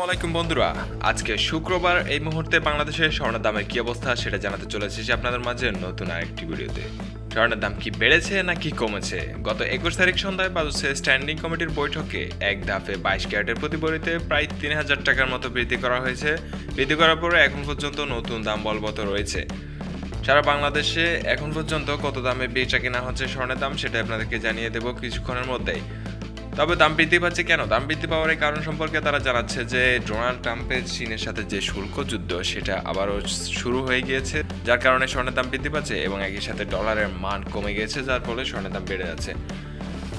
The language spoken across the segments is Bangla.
আসসালামু আলাইকুম বন্ধুরা। আজকে শুক্রবার, এই মুহূর্তে বাংলাদেশের স্বর্ণের দামের কি অবস্থা সেটা জানাতে চলে এসেছি আপনাদের মাঝে নতুন আরেকটি ভিডিওতে। স্বর্ণের দাম কি বেড়েছে নাকি কমেছে? গত একুশ তারিখ সন্ধ্যায় বাজছে স্ট্যান্ডিং কমিটির বৈঠকে এক ধাপে বাইশ ক্যারেটের প্রতি প্রায় তিন হাজার টাকার মতো বৃদ্ধি করা হয়েছে। বৃদ্ধি করার পরে এখন পর্যন্ত নতুন দাম বলবৎ রয়েছে। সারা বাংলাদেশে এখন পর্যন্ত কত দামে বেচা কেনা হচ্ছে স্বর্ণের দাম সেটা আপনাদেরকে জানিয়ে দেবো কিছুক্ষণের মধ্যেই। তবে দাম বৃদ্ধি পাচ্ছে কেন? দাম বৃদ্ধি পাওয়ার এই কারণ সম্পর্কে তারা জানাচ্ছে যে, ডোনাল্ড ট্রাম্পের চীনের সাথে যে শুল্ক যুদ্ধ, সেটা আবারও শুরু হয়ে গিয়েছে, যার কারণে স্বর্ণের দাম বৃদ্ধি পাচ্ছে এবং একই সাথে ডলারের মান কমে গিয়েছে, যার ফলে স্বর্ণের দাম বেড়ে যাচ্ছে।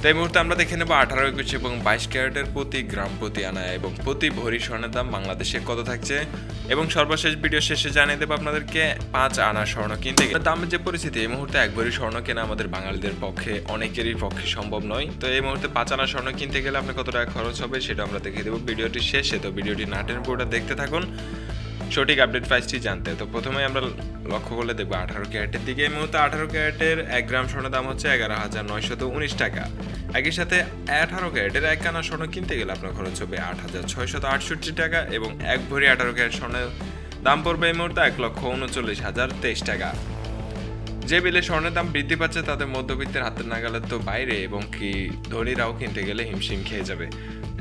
তো এই মুহূর্তে আমরা দেখে নেব আঠারো একুশ এবং বাইশ ক্যারেটের প্রতি গ্রাম প্রতি আনা এবং প্রতি ভরি স্বর্ণের দাম বাংলাদেশে কত থাকছে? এবং সর্বশেষ ভিডিও শেষে জানিয়ে দেবো আপনাদেরকে পাঁচ আনা স্বর্ণ কিনতে গেলে। দামের যে পরিস্থিতি, এই মুহূর্তে এক ভরি স্বর্ণ কেনা আমাদের বাঙালিদের পক্ষে, অনেকেরই পক্ষে সম্ভব নয়। তো এই মুহূর্তে পাঁচ আনা স্বর্ণ কিনতে গেলে আপনার কত টাকা খরচ হবে, সেটা আমরা দেখে দেবো ভিডিওটি শেষে। তো ভিডিওটি নাটের পুরোটা দেখতে থাকুন। সঠিক আপডেট প্রাইসটি জানতে। তো প্রথমে আমরা লক্ষ্য করলে দেখব আঠারো ক্যারেটের দিকে। এই মুহূর্তে আঠারো ক্যারেটের এক গ্রাম স্বর্ণের দাম হচ্ছে এগারো হাজার নয়শত উনিশ টাকা। একই সাথে আঠারো ক্যারেটের এক কানা স্বর্ণ কিনতে গেলে আপনার খরচ হবে আট হাজার ছয়শত আটষট্টি টাকা এবং এক ভরি আঠারো ক্যারেট স্বর্ণের দাম পড়বে এই মুহূর্তে এক লক্ষ উনচল্লিশ হাজার তেইশ টাকা। যে বিলে স্বর্ণের দাম বৃদ্ধি পাচ্ছে তাদের মধ্যবিত্তের হাতের নাগালের তো বাইরে এবং কি ধনীরাও কিনতে গেলে হিমশিম খেয়ে যাবে।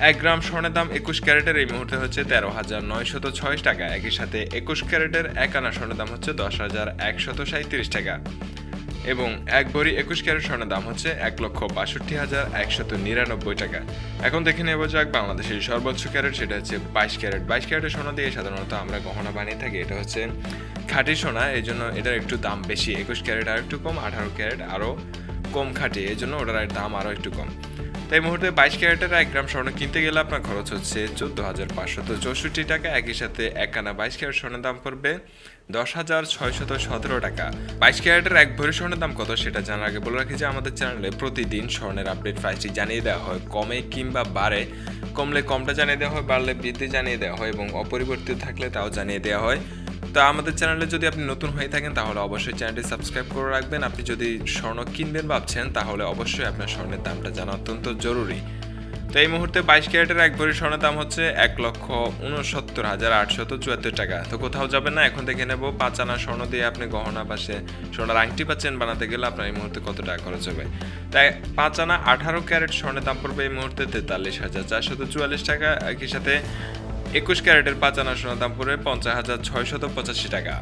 এক গ্রাম স্বর্ণের দাম একুশ ক্যারেটের এই মুহূর্তে হচ্ছে তেরো হাজার নয়শত ছয় টাকা। একই সাথে একুশ ক্যারেটের এক আনা স্বর্ণের দাম হচ্ছে দশ হাজার একশত সাঁত্রিশ টাকা। এবং এক ভরি একুশ ক্যারেট স্বর্ণের দাম হচ্ছে এক লক্ষ বাষট্টি হাজার একশত নিরানব্বই টাকা। এখন দেখে নেব যাক বাংলাদেশের সর্বোচ্চ ক্যারেট, সেটা হচ্ছে বাইশ ক্যারেট। বাইশ ক্যারেটের সোনা দিয়ে সাধারণত আমরা গহনা বানিয়ে থাকি, এটা হচ্ছে খাঁটি সোনা, এই জন্য এটার একটু দাম বেশি। একুশ ক্যারেট আর একটু কম, আঠারো ক্যারেট আরও কম খাঁটি, এই জন্য ওটার দাম আরও একটু কম। তাই মুহূর্তে বাইশ ক্যারেটের এক গ্রাম স্বর্ণ কিনতে গেলে আপনার খরচ হচ্ছে চোদ্দ হাজার পাঁচশত চৌষট্টি টাকা। একই সাথে এক আনা বাইশ ক্যারেট স্বর্ণের দাম পড়বে দশ হাজার ছয়শত সতেরো টাকা। বাইশ ক্যারেটের এক ভরি স্বর্ণের দাম কত সেটা জানার আগে বলে রাখি যে আমাদের চ্যানেলে প্রতিদিন স্বর্ণের আপডেট প্রাইসটি জানিয়ে দেওয়া হয়। কমে কিংবা বাড়ে, কমলে কমটা জানিয়ে দেওয়া হয়, বাড়লে বৃদ্ধি জানিয়ে দেওয়া হয় এবং অপরিবর্তিত থাকলে তাও জানিয়ে দেওয়া হয়। তো আমাদের চ্যানেলে যদি আপনি নতুন হয়ে থাকেন, তাহলে অবশ্যই চ্যানেলটি সাবস্ক্রাইব করে রাখবেন। আপনি যদি স্বর্ণ কিনবেন ভাবছেন, তাহলে অবশ্যই আপনার স্বর্ণের দামটা জানা অত্যন্ত জরুরি। তো এই মুহূর্তে বাইশ ক্যারেটের এক ভরি স্বর্ণের দাম হচ্ছে এক লক্ষ উনসত্তর হাজার আটশত চুয়াত্তর টাকা। তো কোথাও যাবেন না, এখন দেখে নেব। পাঁচ আনা স্বর্ণ দিয়ে আপনি গহনা পাশে স্বর্ণের আংটি পাচ্ছেন বানাতে গেলে আপনার এই মুহূর্তে কত টাকা খরচ হবে? তাই পাঁচ আনা আঠারো ক্যারেট স্বর্ণের দাম পড়বে এই মুহূর্তে তেতাল্লিশ হাজার চারশত চুয়াল্লিশ টাকা। একই সাথে একুশ ক্যারেটের পাঁচ আনা সোনার দাম পড়বে পঞ্চাশ হাজার ছয়শত পঁচাশি টাকা।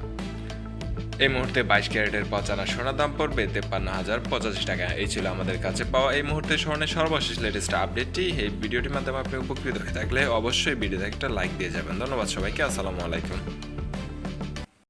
এই মুহূর্তে বাইশ ক্যারেটের পাঁচ আনা সোনার দাম পড়বে তেপ্পান্ন হাজার পঁচাশি টাকা। এই ছিল আমাদের কাছে পাওয়া এই মুহূর্তে স্বর্ণের সর্বশেষ লেটেস্ট আপডেটটি এই ভিডিওটির মাধ্যমে আপনি উপকৃত হয়ে থাকলে অবশ্যই ভিডিওতে একটা লাইক দিয়ে যাবেন। ধন্যবাদ সবাইকে। আসসালামু আলাইকুম।